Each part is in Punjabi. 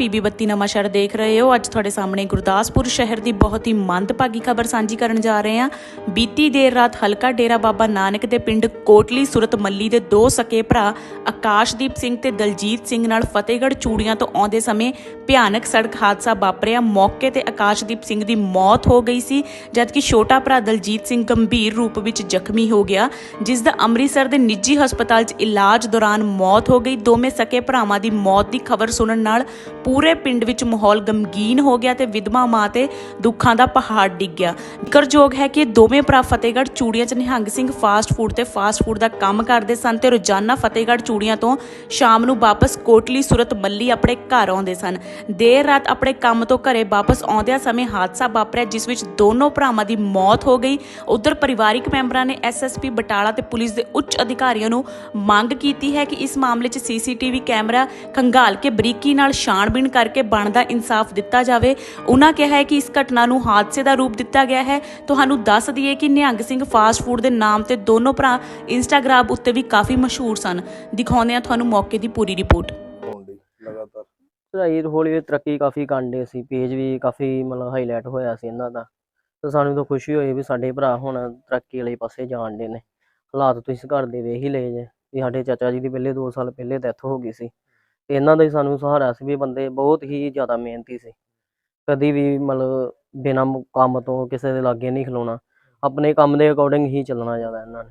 ਪੀਬੀ ਬੱਤੀ ਨਵਾਂ ਦੇਖ ਰਹੇ ਹੋ। ਅੱਜ ਤੁਹਾਡੇ ਸਾਹਮਣੇ ਗੁਰਦਾਸਪੁਰ ਸ਼ਹਿਰ ਦੀ ਬਹੁਤ ਹੀ ਮੰਦਭਾਗੀ ਖਬਰ ਸਾਂਝੀ ਕਰਨ ਜਾ ਰਹੇ ਹਾਂ। ਬੀਤੀ ਦੇਰ ਰਾਤ ਹਲਕਾ ਡੇਰਾ ਬਾਬਾ ਨਾਨਕ ਦੇ ਪਿੰਡ ਕੋਟਲੀ ਸੁਰਤ ਮੱਲੀ ਦੇ ਦੋ ਸਕੇ ਭਰਾ ਆਕਾਸ਼ਦੀਪ ਸਿੰਘ ਤੇ ਦਲਜੀਤ ਸਿੰਘ ਨਾਲ ਫਤਿਹਗੜ੍ਹ ਚੂੜੀਆਂ ਤੋਂ ਆਉਂਦੇ ਸਮੇਂ ਭਿਆਨਕ ਸੜਕ ਹਾਦਸਾ ਵਾਪਰਿਆ। ਮੌਕੇ ਤੇ ਆਕਾਸ਼ਦੀਪ ਸਿੰਘ ਦੀ ਮੌਤ ਹੋ ਗਈ ਸੀ, ਜਦਕਿ ਛੋਟਾ ਭਰਾ ਦਲਜੀਤ ਸਿੰਘ ਗੰਭੀਰ ਰੂਪ ਵਿੱਚ ਜ਼ਖਮੀ ਹੋ ਗਿਆ, ਜਿਸ ਦਾ ਅੰਮ੍ਰਿਤਸਰ ਦੇ ਨਿੱਜੀ ਹਸਪਤਾਲ 'ਚ ਇਲਾਜ ਦੌਰਾਨ ਮੌਤ ਹੋ ਗਈ। ਦੋਵੇਂ ਸਕੇ ਭਰਾਵਾਂ ਦੀ ਮੌਤ ਦੀ ਖਬਰ ਸੁਣਨ ਨਾਲ ਪੂਰੇ ਪਿੰਡ ਵਿੱਚ ਮਾਹੌਲ ਗਮਗੀਨ ਹੋ ਗਿਆ ਤੇ ਵਿਧਵਾ ਮਾਂ ਤੇ ਦੁੱਖਾਂ ਦਾ ਪਹਾੜ ਡਿੱਗ ਗਿਆ। ਜ਼ਿਕਰਯੋਗ ਹੈ ਕਿ ਦੋਵੇਂ ਭਰਾ ਫਤਿਹਗੜ੍ਹ ਚੂੜੀਆਂ 'ਚ ਨਿਹੰਗ ਸਿੰਘ ਫਾਸਟ ਫੂਡ ਤੇ ਫਾਸਟ ਫੂਡ ਦਾ ਕੰਮ ਕਰਦੇ ਸਨ ਤੇ ਰੋਜ਼ਾਨਾ ਫਤਿਹਗੜ੍ਹ ਚੂੜੀਆਂ ਤੋਂ ਸ਼ਾਮ ਨੂੰ ਵਾਪਸ ਕੋਟਲੀ ਸੁਰਤ ਮੱਲੀ ਆਪਣੇ ਘਰ ਆਉਂਦੇ ਸਨ। ਦੇਰ ਰਾਤ ਆਪਣੇ ਕੰਮ ਤੋਂ ਘਰੇ ਵਾਪਸ ਆਉਂਦਿਆਂ ਸਮੇਂ ਹਾਦਸਾ ਵਾਪਰਿਆ, ਜਿਸ ਵਿੱਚ ਦੋਨੋਂ ਭਰਾਵਾਂ ਦੀ ਮੌਤ ਹੋ ਗਈ। ਉਧਰ ਪਰਿਵਾਰਿਕ ਮੈਂਬਰਾਂ ਨੇ ਐਸਐਸਪੀ ਬਟਾਲਾ ਤੇ ਪੁਲਿਸ ਦੇ ਉੱਚ ਅਧਿਕਾਰੀਆਂ ਨੂੰ ਮੰਗ ਕੀਤੀ ਹੈ ਕਿ ਇਸ ਮਾਮਲੇ 'ਚ ਸੀਸੀਟੀਵੀ ਕੈਮਰਾ ਖੰਗਾਲ ਕੇ ਬਰੀਕੀ ਨਾਲ ਛਾਣਬੀਣ ਕਰਕੇ ਬਣਦਾ ਇਨਸਾਫ ਦਿੱਤਾ ਜਾਵੇ। ਉਹਨਾਂ ਕਿਹਾ ਹੈ ਕਿ ਇਸ ਘਟਨਾ ਨੂੰ ਹਾਦਸੇ ਦਾ ਰੂਪ ਦਿੱਤਾ ਗਿਆ ਹੈ। ਤੁਹਾਨੂੰ ਦੱਸ ਦਈਏ ਕਿ ਨਿਹੰਗ ਸਿੰਘ ਫਾਸਟ ਫੂਡ ਦੇ ਨਾਮ ਤੇ ਦੋਨੋਂ ਭਰਾ ਇੰਸਟਾਗ੍ਰਾਮ ਉੱਤੇ ਵੀ ਕਾਫੀ ਮਸ਼ਹੂਰ ਸਨ। ਦਿਖਾਉਂਦੇ ਹਾਂ ਤੁਹਾਨੂੰ ਮੌਕੇ ਦੀ ਪੂਰੀ ਰਿਪੋਰਟ। ਹੋਣ ਦੀ ਲਗਾਤਾਰ। ਪੜ੍ਹਾਈ ਹੌਲੀ ਹੌਲੀ ਤਰੱਕੀ ਕਾਫੀ ਕਾਂਡੇ ਸੀ। ਪੇਜ ਵੀ ਕਾਫੀ ਮਤਲਬ ਹਾਈਲਾਈਟ ਹੋਇਆ ਸੀ ਇਹਨਾਂ ਦਾ। ਤੇ ਸਾਨੂੰ ਤਾਂ ਖੁਸ਼ੀ ਹੋਈ ਵੀ ਸਾਡੇ ਭਰਾ ਹੁਣ ਤਰੱਕੀ ਵਾਲੇ ਪਾਸੇ ਜਾਣ ਦੇ ਨੇ। ਹਾਲਾਤ ਤੁਸੀਂ ਘਰ ਦੇ ਵੇਖ ਹੀ ਲਏ ਜੇ। ਵੀ ਸਾਡੇ ਚਾਚਾ ਜੀ ਦੀ ਪਹਿਲੇ 2 ਸਾਲ ਪਹਿਲੇ ਡੈਥ ਹੋ ਗਈ ਸੀ। ਇਹਨਾਂ ਦਾ ਹੀ ਸਾਨੂੰ ਸਹਾਰਾ ਸੀ ਵੀ ਬੰਦੇ ਬਹੁਤ ਹੀ ਜ਼ਿਆਦਾ ਮਿਹਨਤੀ ਸੀ। ਕਦੀ ਵੀ ਮਤਲਬ ਬਿਨਾਂ ਮ- ਕੰਮ ਤੋਂ ਕਿਸੇ ਦੇ ਲਾਗੇ ਨਹੀਂ ਖਲੋਣਾ। ਆਪਣੇ ਕੰਮ ਦੇ ਅਕੋਰਡਿੰਗ ਹੀ ਚੱਲਣਾ ਜ਼ਿਆਦਾ ਇਹਨਾਂ ਨੇ।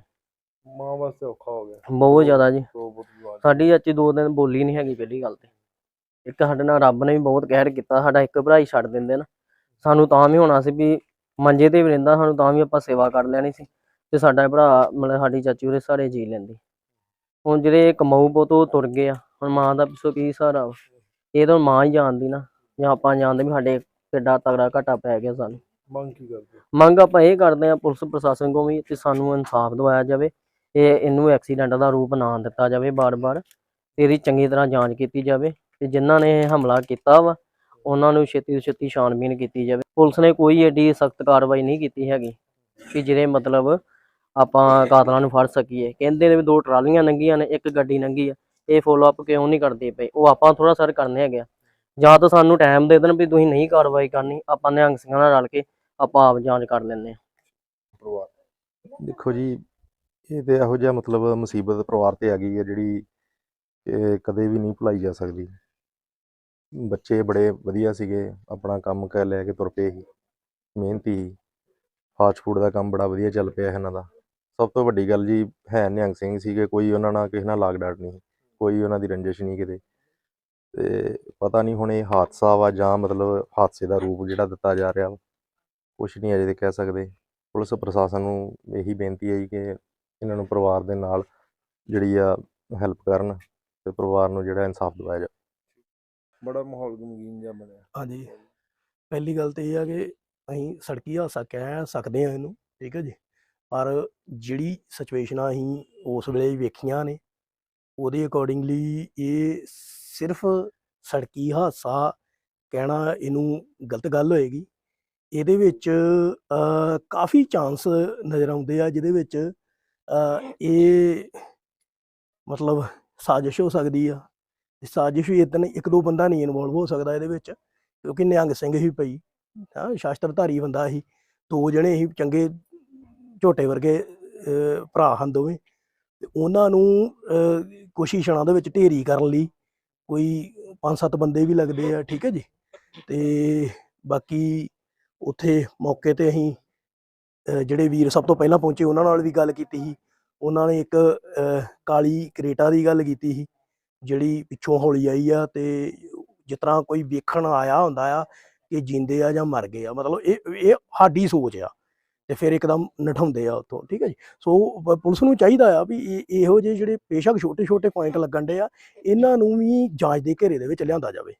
ਮਾਂ ਵਾਸਤੇ ਔਖਾ ਹੋ ਗਿਆ। ਬਹੁਤ ਜ਼ਿਆਦਾ ਜੀ। ਦੋ ਬਹੁਤ ਜਵਾਨ ਸਾਡੀ ਚਾਚੀ ਦੋ ਦਿਨ ਬੋਲੀ ਨਹੀਂ ਹੈਗੀ ਪਹਿਲੀ ਗੱਲ ਤੇ। ਇੱਕ ਸਾਡੇ ਨਾਲ ਰੱਬ ਨੇ ਵੀ ਬਹੁਤ ਕਹਿਰ ਕੀਤਾ ਸਾਡਾ ਇੱਕ ਭਰਾ ਹੀ ਛੱਡ ਦਿੰਦੇ ਨਾ। ਸਾਨੂੰ ਤਾਂ ਵੀ ਹੋਣਾ ਸੀ ਵੀ ਮੰਜੇ ਤੇ ਵੀ ਰਹਿੰਦਾ ਸਾਨੂੰ ਤਾਂ ਵੀ ਆਪਾਂ ਸੇਵਾ ਕਰ ਲੈਣੀ ਸੀ। ਤੇ ਸਾਡਾ ਭਰਾ ਮਤਲਬ ਸਾਡੀ ਚਾਚੀ ਉਹਦੇ ਸਾਰੇ ਜੀ ਲੈਂਦੀ। ਹੁਣ ਜਿਹੜੇ ਕਮਾਊ ਪੁੱਤ ਉਹ ਤੁਰ ਗਏ ਆ। ਹੁਣ ਮਾਂ ਦਾ ਪਿੱਛੋਂ ਕੀ ਸਹਾਰਾ ਵਾ? ਇਹ ਤਾਂ ਮਾਂ ਹੀ ਜਾਣਦੀ ਨਾ ਜਾਂ ਆਪਾਂ ਜਾਣਦੇ ਵੀ ਸਾਡੇ ਕਿੱਡਾ ਤਗੜਾ ਘਾਟਾ ਪੈ ਗਿਆ ਸਾਨੂੰ। ਮੰਗ ਕੀ ਕਰਦੇ ਮੰਗ ਆਪਾਂ ਇਹ ਕਰਦੇ ਆ ਪੁਲਿਸ ਪ੍ਰਸ਼ਾਸਨ ਕੋਲ ਵੀ ਕਿ ਸਾਨੂੰ ਇਨਸਾਫ ਦਿਵਾਇਆ ਜਾਵੇ ਇਹ ਇਹਨੂੰ ਐਕਸੀਡੈਂਟ ਦਾ ਰੂਪ ਨਾ ਦਿੱਤਾ ਜਾਵੇ ਬਾਰ-ਬਾਰ ਤੇ ਇਹਦੀ ਚੰਗੀ ਤਰ੍ਹਾਂ ਜਾਂਚ ਕੀਤੀ ਜਾਵੇ ਤੇ ਜਿਨ੍ਹਾਂ ਨੇ ਇਹ ਹਮਲਾ ਕੀਤਾ ਵਾ ਉਹਨਾਂ ਨੂੰ ਛੇਤੀ ਤੋਂ ਛੇਤੀ ਛਾਣਬੀਨ ਕੀਤੀ ਜਾਵੇ। ਪੁਲਿਸ ਨੇ ਕੋਈ ਏਡੀ ਸਖਤ ਕਾਰਵਾਈ ਨਹੀਂ ਕੀਤੀ ਹੈਗੀ ਕਿ ਜਿਹਦੇ ਮਤਲਬ ਆਪਾਂ ਕਾਤਲਾਂ ਨੂੰ ਫੜ ਸਕੀਏ। ਕਹਿੰਦੇ ਨੇ ਵੀ ਦੋ ਟਰਾਲੀਆਂ ਲੰਘੀਆਂ ਨੇ ਇੱਕ ਗੱਡੀ ਲੰਘੀ ਆ ਇਹ ਫੋਲੋ ਅਪ ਕਿਉਂ ਨਹੀਂ ਕਰਦੇ ਪਏ ਉਹ ਆਪਾਂ ਥੋੜਾ ਸਰ ਕਰਨੇ ਹੈਗੇ ਆ। ਜਾਂ ਤਾਂ ਸਾਨੂੰ ਟਾਈਮ ਦੇ ਦੇਣ ਵੀ ਤੁਸੀਂ ਨਹੀਂ ਕਾਰਵਾਈ ਕਰਨੀ, ਆਪਾਂ ਨਿਹੰਗ ਸਿੰਘਾਂ ਨਾਲ ਰਲ ਕੇ ਆਪਾਂ ਆਪ ਜਾਂਚ ਕਰ ਲੈਂਦੇ ਹਾਂ ਪਰਿਵਾਰ। ਦੇਖੋ ਜੀ, ਇਹ ਤੇ ਇਹੋ ਜਿਹਾ ਮਤਲਬ ਮੁਸੀਬਤ ਪਰਿਵਾਰ ਤੇ ਆ ਗਈ ਹੈ ਜਿਹੜੀ ਕਦੇ ਵੀ ਨਹੀਂ ਭੁਲਾਈ ਜਾ ਸਕਦੀ। ਬੱਚੇ ਬੜੇ ਵਧੀਆ ਸੀਗੇ, ਆਪਣਾ ਕੰਮ ਕਰ ਲੈ ਕੇ ਤੁਰ ਪਏ ਸੀ। ਮਿਹਨਤੀ। ਸੀ ਫਾਸਟ ਫੂਡ ਦਾ ਕੰਮ ਬੜਾ ਵਧੀਆ ਚੱਲ ਪਿਆ ਇਹਨਾਂ ਦਾ। ਸਭ ਤੋਂ ਵੱਡੀ ਗੱਲ ਜੀ ਹੈ ਨਿਹੰਗ ਸਿੰਘ ਸੀਗੇ, ਕੋਈ ਉਹਨਾਂ ਨਾਲ ਕਿਸੇ ਨਾਲ ਲਾਗ ਡਾਟ ਨਹੀਂ ਕੋਈ ਉਹਨਾਂ ਦੀ ਰੰਜਿਸ਼ ਨਹੀਂ ਕਿਤੇ। ਤੇ ਪਤਾ ਨਹੀਂ ਹੁਣ ਇਹ ਹਾਦਸਾ ਵਾ ਜਾਂ ਮਤਲਬ ਹਾਦਸੇ ਦਾ ਰੂਪ ਜਿਹੜਾ ਦਿੱਤਾ ਜਾ ਰਿਹਾ ਵਾ ਕੁਛ ਨਹੀਂ ਅਜੇ ਤੇ ਕਹਿ ਸਕਦੇ। ਪੁਲਿਸ ਪ੍ਰਸ਼ਾਸਨ ਨੂੰ ਇਹੀ ਬੇਨਤੀ ਹੈ ਜੀ ਕਿ ਇਹਨਾਂ ਨੂੰ ਪਰਿਵਾਰ ਦੇ ਨਾਲ ਜਿਹੜੀ ਆ ਹੈਲਪ ਕਰਨ ਤੇ ਪਰਿਵਾਰ ਨੂੰ ਜਿਹੜਾ ਇਨਸਾਫ ਦਿਵਾਇਆ ਜਾਵੇ। ਬੜਾ ਮਾਹੌਲ ਗਮਗੀਨ ਜਿਹਾ ਬਣਿਆ। ਹਾਂਜੀ। ਪਹਿਲੀ ਗੱਲ ਤੇ ਇਹ ਆ ਕਿ ਅਸੀਂ ਸੜਕੀ ਹਾਦਸਾ ਕਹਿ ਸਕਦੇ ਆ ਇਹਨੂੰ ਠੀਕ ਹੈ ਜੀ? ਪਰ ਜਿਹੜੀ ਸਿਚੁਏਸ਼ਨਾਂ ਅਸੀਂ ਉਸ ਵੇਲੇ ਵੇਖੀਆਂ ਨੇ ਉਹਦੇ ਅਕੋਰਡਿੰਗਲੀ ਇਹ ਸਿਰਫ ਸੜਕੀ ਹਾਦਸਾ ਕਹਿਣਾ ਇਹਨੂੰ ਗਲਤ ਗੱਲ ਹੋਏਗੀ। ਇਹਦੇ ਵਿੱਚ ਕਾਫੀ ਚਾਂਸ ਨਜ਼ਰ ਆਉਂਦੇ ਆ ਜਿਹਦੇ ਵਿੱਚ ਇਹ ਮਤਲਬ ਸਾਜ਼ਿਸ਼ ਹੋ ਸਕਦੀ ਆ। ਸਾਜ਼ਿਸ਼ ਵੀ ਇਤਨੇ ਇੱਕ ਦੋ ਬੰਦਾ ਨਹੀਂ ਇਨਵੋਲਵ ਹੋ ਸਕਦਾ ਇਹਦੇ ਵਿੱਚ, ਕਿਉਂਕਿ ਨਿਹੰਗ ਸਿੰਘ ਹੀ ਪਈ, ਹਾਂ, ਸ਼ਾਸਤਰਧਾਰੀ ਬੰਦਾ ਸੀ। ਦੋ ਜਣੇ ਹੀ ਚੰਗੇ ਝੋਟੇ ਵਰਗੇ ਭਰਾ ਹਨ ਦੋਵੇਂ। ਤੇ ਉਹਨਾਂ ਨੂੰ ਅਹ, ਕੋਸ਼ਿਸ਼ਾਂ ਦੇ ਵਿੱਚ ਢੇਰੀ ਕਰਨ ਲਈ ਕੋਈ ਪੰਜ ਸੱਤ ਬੰਦੇ ਵੀ ਲੱਗਦੇ ਆ ਠੀਕ ਹੈ ਜੀ? ਤੇ ਬਾਕੀ ਉੱਥੇ ਮੌਕੇ ਤੇ ਅਸੀਂ ਜਿਹੜੇ ਵੀਰ ਸਭ ਤੋਂ ਪਹਿਲਾਂ ਪਹੁੰਚੇ ਉਹਨਾਂ ਨਾਲ ਵੀ ਗੱਲ ਕੀਤੀ ਸੀ। ਉਹਨਾਂ ਨੇ ਇੱਕ ਕਾਲੀ ਕਰੇਟਾ ਦੀ ਗੱਲ ਕੀਤੀ ਸੀ ਜਿਹੜੀ ਪਿੱਛੋਂ ਹੌਲੀ ਆਈ ਆ ਤੇ ਜਿਸ ਤਰ੍ਹਾਂ ਕੋਈ ਵੇਖਣ ਆਇਆ ਹੁੰਦਾ ਆ ਕਿ ਜਿੰਦੇ ਆ ਜਾਂ ਮਰ ਗਏ ਆ ਮਤਲਬ ਇਹ ਇਹ ਸਾਡੀ ਸੋਚ ਆ। ਤੇ ਫਿਰ ਇੱਕਦਮ ਨਠਾਉਂਦੇ ਆ ਉੱਥੋਂ, ਠੀਕ ਹੈ ਜੀ? ਸੋ ਪੁਲਿਸ ਨੂੰ ਚਾਹੀਦਾ ਆ ਵੀ ਇਹ- ਇਹੋ ਜਿਹੇ ਜਿਹੜੇ ਬੇਸ਼ੱਕ ਛੋਟੇ ਛੋਟੇ ਪੁਆਇੰਟ ਲੱਗਣ ਦੇ ਆ, ਇਹਨਾਂ ਨੂੰ ਵੀ ਜਾਂਚ ਦੇ ਘੇਰੇ ਦੇ ਵਿੱਚ ਲਿਆਂਦਾ ਜਾਵੇ।